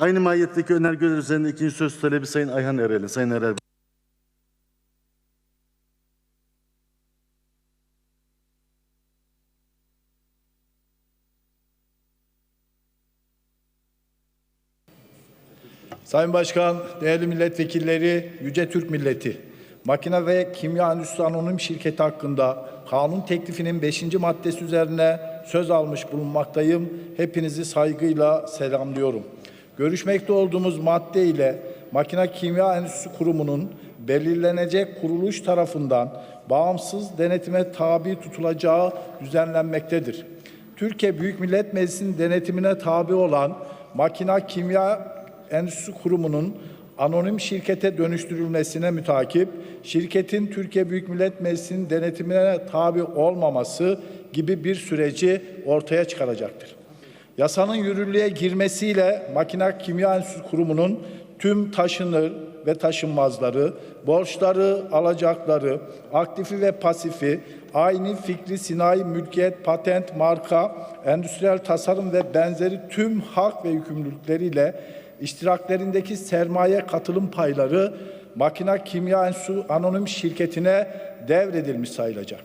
Aynı mahiyetteki önergeler üzerinde ikinci söz talebi Sayın Ayhan Erel'in. Sayın Erel. Sayın Başkan, değerli milletvekilleri, Yüce Türk Milleti, Makine ve Kimya Endüstrisi Anonim Şirketi hakkında kanun teklifinin 5. maddesi üzerine söz almış bulunmaktayım. Hepinizi saygıyla selamlıyorum. Görüşmekte olduğumuz madde ile Makine Kimya Endüstrisi Kurumu'nun belirlenecek kuruluş tarafından bağımsız denetime tabi tutulacağı düzenlenmektedir. Türkiye Büyük Millet Meclisi'nin denetimine tabi olan Makina Kimya Endüstri Kurumu'nun anonim şirkete dönüştürülmesine mütakip, şirketin Türkiye Büyük Millet Meclisi'nin denetimine tabi olmaması gibi bir süreci ortaya çıkaracaktır. Yasanın yürürlüğe girmesiyle Makina Kimya Endüstri Kurumu'nun tüm taşınır ve taşınmazları, borçları, alacakları, aktifi ve pasifi, aynı fikri sinayi mülkiyet, patent, marka, endüstriyel tasarım ve benzeri tüm hak ve yükümlülükleriyle iştiraklerindeki sermaye katılım payları Makina Kimya Enstitüsü Anonim Şirketi'ne devredilmiş sayılacak.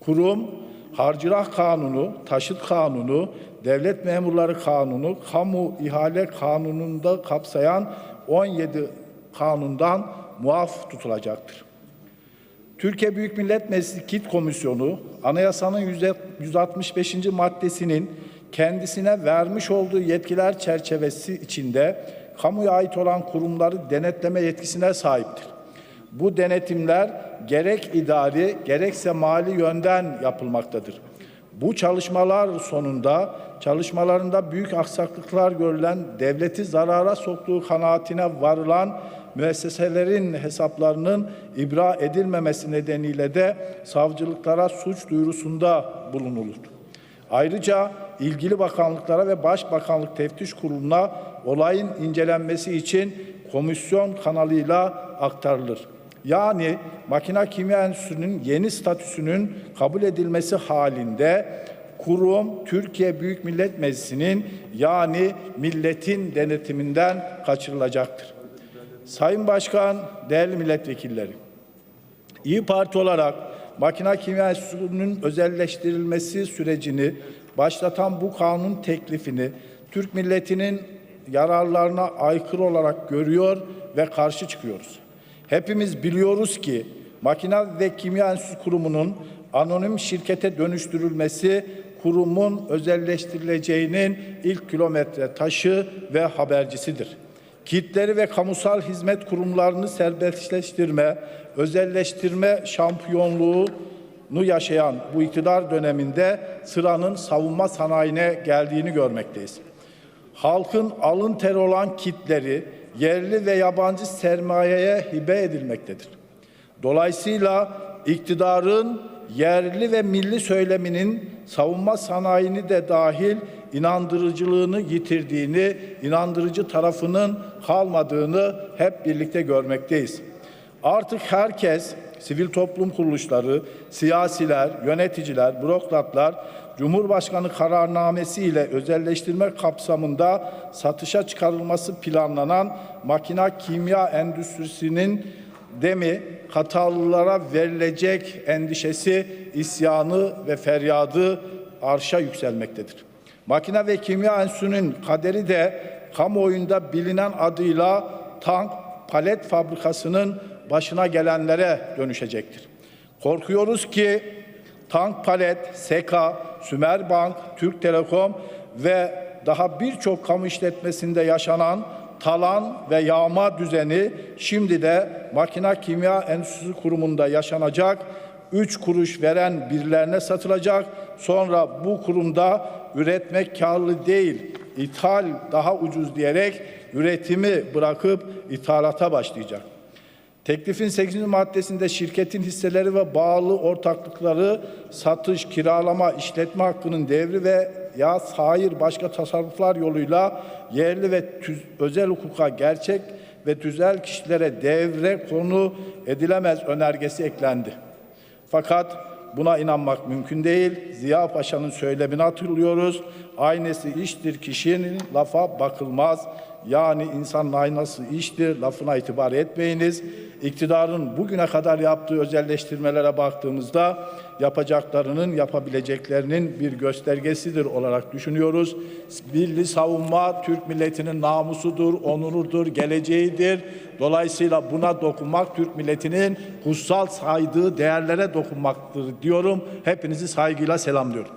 Kurum, Harcırah Kanunu, Taşıt Kanunu, Devlet Memurları Kanunu, Kamu İhale Kanunu'nda kapsayan 17 kanundan muaf tutulacaktır. Türkiye Büyük Millet Meclisi KİT Komisyonu, anayasanın 165. maddesinin kendisine vermiş olduğu yetkiler çerçevesi içinde kamuya ait olan kurumları denetleme yetkisine sahiptir. Bu denetimler gerek idari gerekse mali yönden yapılmaktadır. Bu çalışmalar sonunda çalışmalarında büyük aksaklıklar görülen devleti zarara soktuğu kanaatine varılan müesseselerin hesaplarının ibra edilmemesi nedeniyle de savcılıklara suç duyurusunda bulunulur. Ayrıca ilgili bakanlıklara ve Başbakanlık Teftiş Kurulu'na olayın incelenmesi için komisyon kanalıyla aktarılır. Yani makina kimya endüstrisinin yeni statüsünün kabul edilmesi halinde kurum Türkiye Büyük Millet Meclisi'nin yani milletin denetiminden kaçırılacaktır. Sayın Başkan, değerli milletvekilleri, İyi Parti olarak makina kimya enstitüsünün özelleştirilmesi sürecini başlatan bu kanun teklifini Türk milletinin yararlarına aykırı olarak görüyor ve karşı çıkıyoruz. Hepimiz biliyoruz ki Makina ve Kimya Enstitüsü Kurumu'nun anonim şirkete dönüştürülmesi kurumun özelleştirileceğinin ilk kilometre taşı ve habercisidir. Kitleri ve kamusal hizmet kurumlarını serbestleştirme, özelleştirme şampiyonluğunu yaşayan bu iktidar döneminde sıranın savunma sanayine geldiğini görmekteyiz. Halkın alın teri olan kitleri yerli ve yabancı sermayeye hibe edilmektedir. Dolayısıyla iktidarın yerli ve milli söyleminin savunma sanayini de dahil inandırıcılığını yitirdiğini, inandırıcı tarafının kalmadığını hep birlikte görmekteyiz. Artık herkes, sivil toplum kuruluşları, siyasiler, yöneticiler, bürokratlar, Cumhurbaşkanı kararnamesi ile özelleştirme kapsamında satışa çıkarılması planlanan makina kimya endüstrisinin demi hatalılara verilecek endişesi, isyanı ve feryadı arşa yükselmektedir. Makine ve Kimya Enstitüsü'nün kaderi de kamuoyunda bilinen adıyla tank palet fabrikasının başına gelenlere dönüşecektir. Korkuyoruz ki tank palet, SEKA, Sümerbank, Türk Telekom ve daha birçok kamu işletmesinde yaşanan talan ve yağma düzeni şimdi de Makina Kimya Endüstrisi Kurumu'nda yaşanacak. 3 kuruş veren birilerine satılacak. Sonra bu kurumda üretmek karlı değil, ithal daha ucuz diyerek üretimi bırakıp ithalata başlayacak. Teklifin 8. maddesinde şirketin hisseleri ve bağlı ortaklıkları satış, kiralama, işletme hakkının devri ve ya hayır başka tasarruflar yoluyla yerli ve tüz, özel hukuka gerçek ve tüzel kişilere devre konu edilemez önergesi eklendi. Fakat buna inanmak mümkün değil. Ziya Paşa'nın söylemini hatırlıyoruz. Aynesi iştir kişinin lafa bakılmaz. yani insanın aynası iştir, lafına itibar etmeyiniz. İktidarın bugüne kadar yaptığı özelleştirmelere baktığımızda yapacaklarının, yapabileceklerinin bir göstergesidir olarak düşünüyoruz. Milli savunma Türk milletinin namusudur, onurudur, geleceğidir. Dolayısıyla buna dokunmak Türk milletinin kutsal saydığı değerlere dokunmaktır diyorum. Hepinizi saygıyla selamlıyorum.